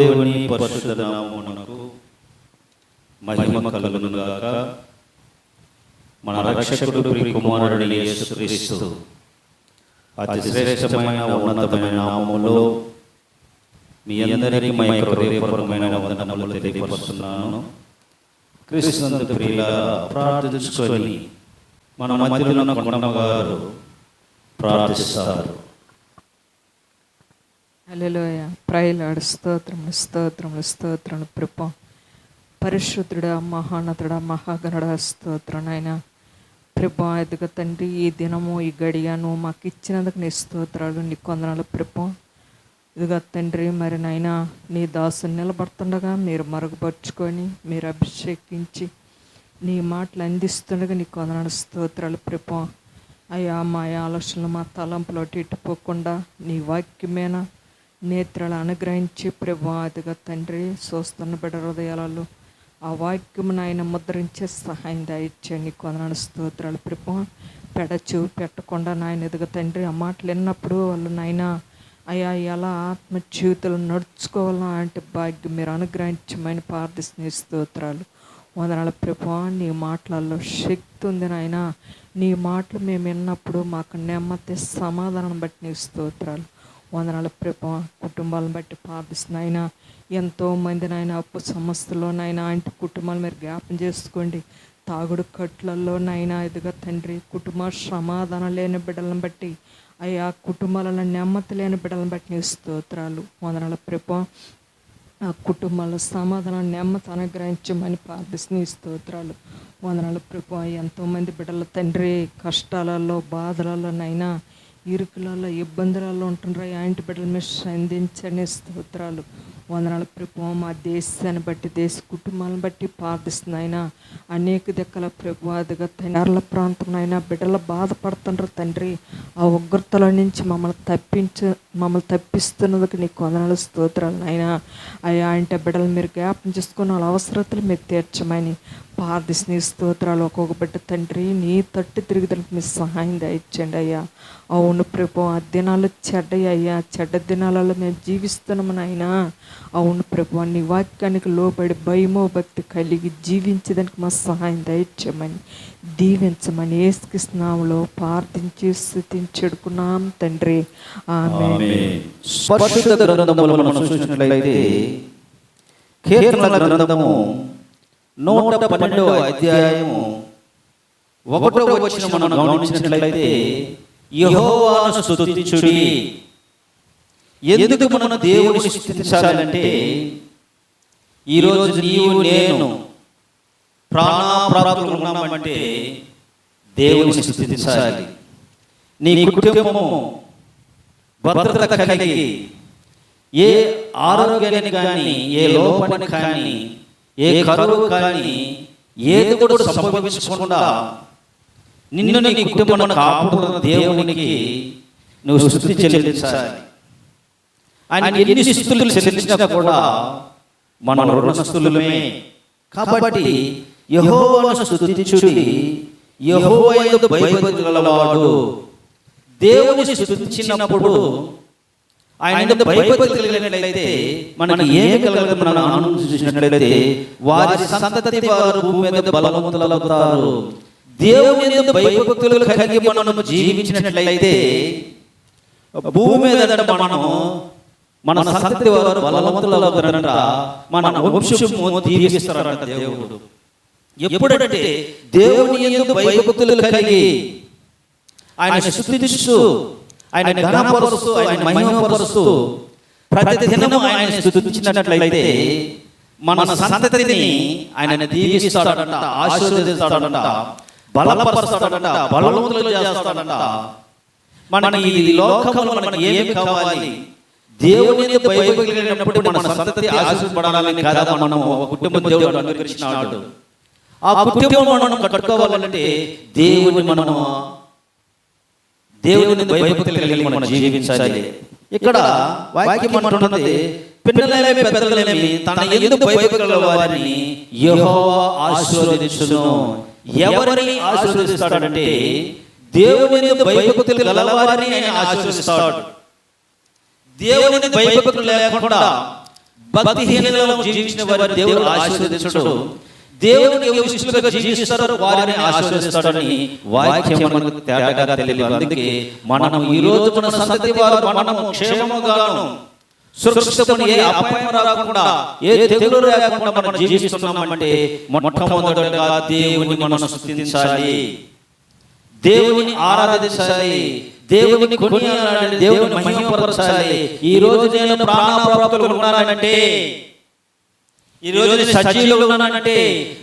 దేవుని పరిశుద్ధ నామమునకు మహిమ కలుగును గాక. మన రక్షకుడు ప్రియ కుమారుడు యేసుక్రీస్తు అతి శ్రేష్టమైన ఉన్నతమైన నామములో మీ అందరికీ మా యొక్క హృదయపూర్వకమైన వందనములు తెలియపరుస్తున్నాను. క్రీస్తునందు ప్రియుల ప్రార్థించుకొని మన మధ్యలో ఉన్న కొండమ్మ గారు ప్రార్థిస్తారు. అలలోయ ప్రైలాడు స్తోత్రములు స్తోత్రములు స్తోత్రములు కృప పరిశుద్ధుడా మహానతుడా మహాగణుడా స్తోత్రం నాయన. ప్రభా ఎదుగ తండ్రి ఈ దినము ఈ గడియ నువ్వు మాకు ఇచ్చినందుకు నీ స్తోత్రాలు నీ కొందనాలు ప్రభ. ఇదిగా తండ్రి మరి నాయన నీ దాసుని నిలబడుతుండగా మీరు మరుగుపరుచుకొని మీరు అభిషేకించి నీ మాటలు అందిస్తుండగా నీ కొందనాలు స్తోత్రాలు ప్రభా. అయ్యా మా ఆలోచనలు మా తలంపులు అటు నీ వాక్యమేనా నేత్రాలు అనుగ్రహించి ప్రభు తండ్రి చూస్తున్న బిడ్డ హృదయాలలో ఆ వాక్యం నాయన ముద్రించే సహాయం దయచేయండి కొందనాడు స్తోత్రాలు ప్రభు పెడచు పెట్టకుండా నాయన ఎదుగు తండ్రి ఆ మాటలు విన్నప్పుడు వాళ్ళు నాయన అయ్యా ఎలా ఆత్మ జీవితంలో నడుచుకోవాలా అంటే భాగ్యం మీరు అనుగ్రహించమని ప్రార్థిస్తున్న స్తోత్రాలు. వందనాల ప్రభు నీ మాటలలో శక్తి ఉంది నాయన. నీ మాటలు మేము విన్నప్పుడు మాకు నెమ్మది సమాధానం బట్టి నీ స్తోత్రాలు. వందనాల ప్రభు. కుటుంబాలను బట్టి ప్రార్థిస్తున్నాయినా ఎంతో మంది నాయన అప్పు సమస్యలో అంటే కుటుంబాలు మీరు జ్ఞాపం చేసుకోండి. తాగుడు కట్లలో ఎదుగా తండ్రి కుటుంబ సమాధానం లేని బిడ్డలను బట్టి అయ్యా కుటుంబాలలో నెమ్మది లేని బిడ్డలను బట్టి నీ స్తోత్రాలు. వందనాల ప్రభు. ఆ కుటుంబాల్లో సమాధానం నెమ్మది అనుగ్రహించమని ప్రార్థిస్తున్న ఈ స్తోత్రాలు. వందనాలు ప్రభు. ఎంతోమంది బిడ్డల తండ్రి కష్టాలలో బాధలలోనైనా ఇరుకులలో ఇబ్బందులలో ఉంటున్నారు ఆంటి బిడ్డల మీద సంధించని స్తోత్రాలు. వందనాలు ప్రభు మా దేశాన్ని బట్టి దేశ కుటుంబాలను బట్టి ప్రార్థిస్తున్నాయినా అనేక దిక్కల ప్రభు అదిగా తండ్రుల ప్రాంతం అయినా బిడ్డలు బాధపడుతుండ్రు తండ్రి. ఆ ఉగ్రతల నుంచి మమ్మల్ని తప్పించ మమ్మల్ని తప్పిస్తున్నందుకు నీకు వందనాలు స్తోత్రాలు నాయన. అయ్యా అంటే బిడ్డలు మీరు జ్ఞాపం చేసుకున్న వాళ్ళ అవసరతలు మీరు తీర్చమని ప్రార్థిస్తున్న ఈ స్తోత్రాలు ఒక్కొక్క బిడ్డ తండ్రి నీ తట్టు తిరుగుదలకు మీ సహాయం దయచండి అయ్యా. అవును ప్రభు ఆ దినాలు చెడ్డయ్య అయ్యా. చెడ్డ దినాలలో మేము జీవిస్తున్నాము నాయనా. అవును ప్రభు నీ వాక్యానికి లోబడి భయమో భక్తి కలిగి జీవించడానికి మా సహాయం దయచేయమని దీవించమని ఏసుకృష్ణంలో ప్రార్థించి స్థుతించెడుకున్నాం తండ్రి. ఆమె. పరిశుద్ధ మనం చూసినట్లయితే గ్రంథము నూట పన్నెండవ అధ్యాయము. ఒకటో వచ్చిన మనం గమనించినట్లయితే యహోవాను స్థుతించుడి ఎందుకు మనం దేవుని స్థుతించాలంటే ఈరోజు నీవు నేను ప్రాణాప్రాప్తులు ఉన్నామంటే దేవుని స్థుతించాలి నీ కుటుంబము భద్రత కలిగి ఏ ఆరోగ్యాన్ని కానీ ఏ లోపాన్ని కానీ ఏ కరువు కానీ ఏది కూడా సంభవించకుండా నిన్ను నీ కుటుంబం కాపాడుతున్న దేవునికి నువ్వు స్థుతి చెల్లించాలి. ఆయన ఎన్ని స్థుతులు చెల్లించినా కూడా మన రుణస్థులమే. కాబట్టి యెహోవాను స్తుతించుడి యెహోవా యందు భయభక్తులు గలవాడు. దేవుని స్తుతించినప్పుడు ఆయన భయభక్తులు కలిగినట్లయితే మనకి ఏమి కలగదు మనం ఆనందించినట్లయితే వారి సంతతి వారు భూమి మీద బలవంతులవుతారు దేవుని యందు భయభక్తులు కలిగి మనము జీవించినట్లయితే భూమి మీద మనం మన సంతతి వారు బలవంతులవుతారంట మన వంశము దీవిస్తారంట దేవుడు. ఎప్పుడంటే దేవుని యందు భయభక్తులు కలిగి ఆయన స్థుతిస్తూ ఆయన ఘనపరుస్తూ ఆయన మహిమపరుస్తూ ప్రతి దినము ఆయన స్థుతించినట్లయితే మన సంతతిని ఆయన దీవిస్తాడంట ఆశీర్వదిస్తాడంట బలపరుస్తాడంట బలవంతులు చేస్తాడంట. మన ఈ లోకంలో మనకి ఏమి కావాలి? దేవుని కలిగినప్పుడు మన సంతతి ఆశీర్వపడాలని కదా? ఒక కుటుంబ దేవుడు అనుగ్రహించినాడు ఆ కుటుంబం మనం కట్టుకోవాలంటే దేవుని మనము దేవుని భయభక్తులు కలిగి మనం జీవించాలి. ఇక్కడ వాక్యం అంటున్నది పిల్లలేమి పెద్దలేమి తన ఎందుకు వారిని యెహోవా ఆశీర్వదించును. ఎవరిని ఆశీర్వదిస్తాడంటే దేవుని భయభక్తులు గలవారిని ఆయన ఆశీర్వదిస్తాడు. దేవుని భయభక్తులు లేకుండా జీవించిన వారి దేవుడు ఆశీర్వదించడు. దేవునికి ఎవరు ఇష్టలుగా జీవిస్తారో వారిని ఆశీర్వదిస్తాడని వాక్యం మనకు తేటగా తెలియదు. అందుకే మనము ఈ రోజు మన సంతతి వారు మనము క్షేమముగాను సురక్షితమని ఏ అపాయం రాకుండా ఏ తెగులు రాకుండా మనం జీవిస్తున్నామంటే మొట్టమొదటిగా దేవుని మనం దేవుని ఆరాధించాలి. దేవుని దేవుని మహిమపరచాలి. ఈ రోజు నేను ప్రాణప్రాప్తులు ఉన్నానంటే ఈ రోజు సజీవులు ఉన్నానంటే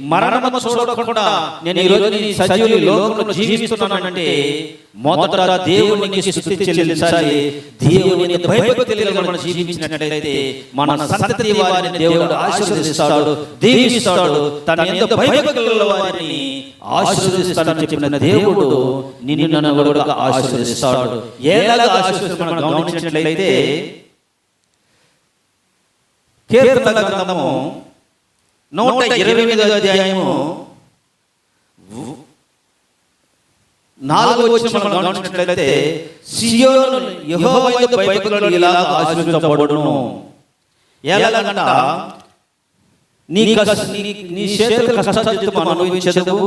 మరణము చూడకుండా నేను ఈ రోజు నీ సజీవులు లోకంలో జీవిస్తున్నానంటే మొదట దేవునికి స్థుతి చెల్లించాలి. దేవుని భయభక్తులు మనం జీవించినట్లయితే మన సంతతి వారిని దేవుడు ఆశీర్వదిస్తాడు దీవిస్తాడు. తన ఎంత భయభక్తుల వారిని ఆశీర్వదిస్తాడని చెప్పిన దేవుడు నిన్ను నన్ను కూడా ఆశీర్వదిస్తాడు. మనం గమనించినట్లయితే కీర్తన గ్రంథము నూట ఇరవై ఎనిమిదో అధ్యాయము. నాలుగు వచ్చిన మనం గమనించినట్లయితే సియోను యెహోవా యందు ఇలా ఇలాగ ఆశీర్వదించబడును ఎలాగంట నీ కష్ట నీ చేతుల కష్టాలు అనుభవించదు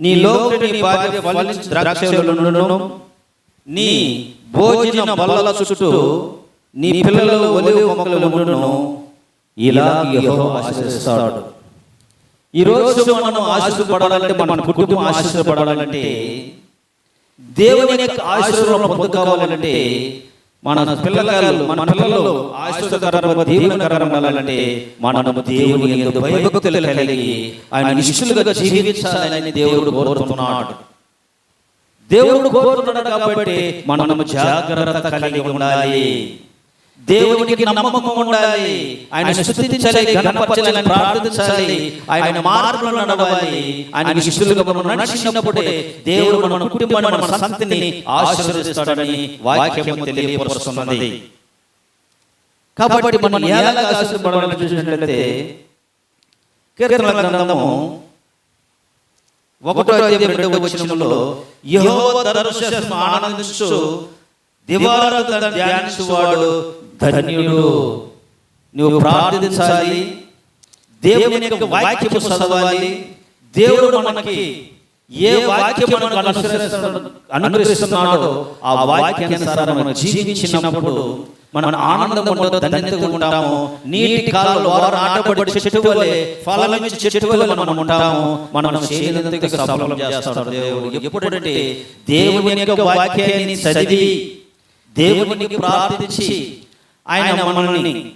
నీ లోపలి నీ భార్య ఫలించి ద్రాక్షలను నీ భోజన బల్ల చుట్టూ నీ పిల్లలు ఒలివ మొక్కలు ఉండును. ఇలా యహో ఆశిస్తాడు ఈ రోజు మనం ఆశీర్వపడాలంటే మన కుటుంబం ఆశీర్వపడాలంటే దేవుని యొక్క ఆశీర్వాదం పొందుకోవాలంటే మన పిల్లలు మన పిల్లలు ఆశీర్వదకరంగా దీవెనకరంగా ఉండాలంటే మనము దేవుని యందు భయభక్తులు కలిగి ఆయన ఇష్టలుగా జీవించాలని దేవుడు కోరుతున్నాడు. దేవుడు కోరుతున్నాడు కాబట్టి మనము జాగ్రత్త కలిగి ఉండాలి. దేవునికి నమ్మకం ఉండాలి. ఆయన స్థుతించాలి గణపరచాలి ప్రార్థించాలి. ఆయన మార్గంలో నడవాలి. ఆయన శిష్యులుగా మనం నడిచినప్పుడే దేవుడు మన కుటుంబాన్ని మన సంతతిని ఆశీర్వదిస్తాడని వాక్యం తెలియపరుస్తున్నది. కాబట్టి మనం ఎలాగ ఆశీర్వడాలని చూసినట్లయితే కీర్తన గ్రంథము ఒకటో రెండవ వచనంలో యహో దర్శనం ఆనందించు దివారాత్రులు ధ్యానించువాడు ధన్యుడు. నువ్వు ప్రార్థించాలి. దేవుని యొక్క వాక్యము చదవాలి. దేవుడు మనకి ఏ వాక్యం మనకు అనుగ్రహిస్తున్నాడో ఆ వాక్యానుసారం మనం జీవించినప్పుడు మనం ఆనందం ఉండదు ధన్యత ఉంటాము. నీటి కాలంలో వారు నాటబడి చెట్టు వలె ఫలమిచ్చి చెట్టు వలె మనం ఉంటాము. మనం చేయనంతగా సఫలం చేస్తాడు దేవుడు. ఎప్పుడంటే దేవుని యొక్క వాక్యాన్ని చదివి దేవునికి ప్రార్థించి ఆయన మనల్ని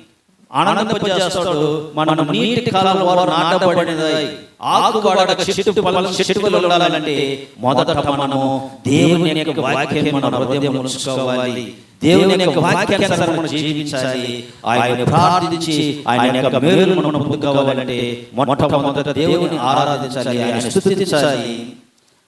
ఆనందింపజేస్తాడు మనం నీటి కాలం వారు నాటబడినది ఆకువాడక చెట్టు పల చెట్టులు ఉండాలంటే మొదట మనము దేవుని యొక్క వాక్యాన్ని మన హృదయం ఉంచుకోవాలి. దేవుని యొక్క వాక్యానుసారం మనం జీవించాలి. ఆయన ప్రార్థించి ఆయన యొక్క మేలు మనం పొందుకోవాలంటే మొట్టమొదట దేవుని ఆరాధించాలి. ఆయన స్థుతించాలి.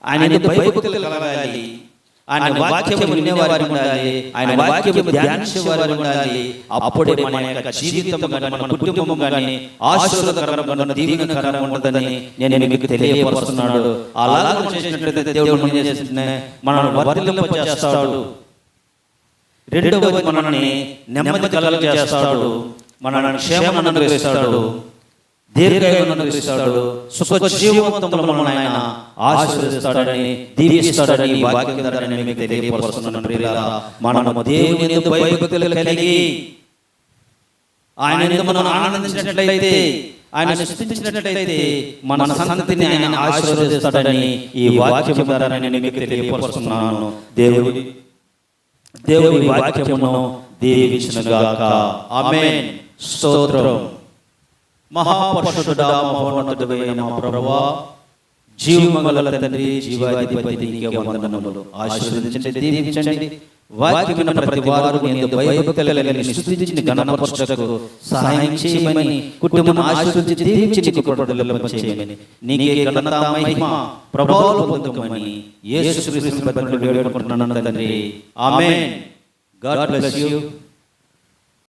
ఆయన భయభక్తులు కలగాలి ఆయన వాక్యం వినేవారు ఉండాలి. ఆయన వాక్యం ధ్యానించేవారు ఉండాలి. అప్పుడే మన యొక్క జీవితం కానీ మన కుటుంబం కానీ ఆశీర్వాదకరంగా దీవెనకరంగా ఉంటుందని నేను మీకు తెలియపరుస్తున్నాడు. అలాగే చేసినట్లయితే దేవుడు మనల్ని వర్ధిల్లింప చేస్తాడు రెండవది మనల్ని నెమ్మది కలగ చేస్తాడు మనల్ని క్షేమం అనుగ్రహిస్తాడు. దీర్ఘాయువును సుఖ ఆయన ఆశీర్వదిస్తాడని దీవిస్తాడని మీకు తెలియపరుస్తున్నాను ప్రియులారా. మనము దేవుని భయభక్తులు కలిగి ఆయన మనం ఆనందించినట్లయితే ఆయన సృష్టించినట్లయితే మన సంతతిని ఆయన ఆశీర్వదిస్తాడని ఈ వాక్యం ద్వారా నేను మీకు తెలియపరుస్తున్నాను. దేవుడి దేవుడి వాక్యమును దీవించునుగాక. ఆమె స్తోత్రం. మహాపరుషుడా మహోన్నతుడైన మా ప్రభువా. తండ్రి జీవాధిపతి నీకే వందనములు. ఆశీర్వదించండి దీవించండి. వాక్యమైన ప్రతి వారు సహాయం చేయమని కుటుంబం ఆశీర్వదించి దీవించి నీకు చేయమని నీకే ఘనత మహిమ ప్రభావం పొందుకోమని యేసు క్రీస్తు వేడుకుంటున్నాను తండ్రి. ఆమేన్. God bless you.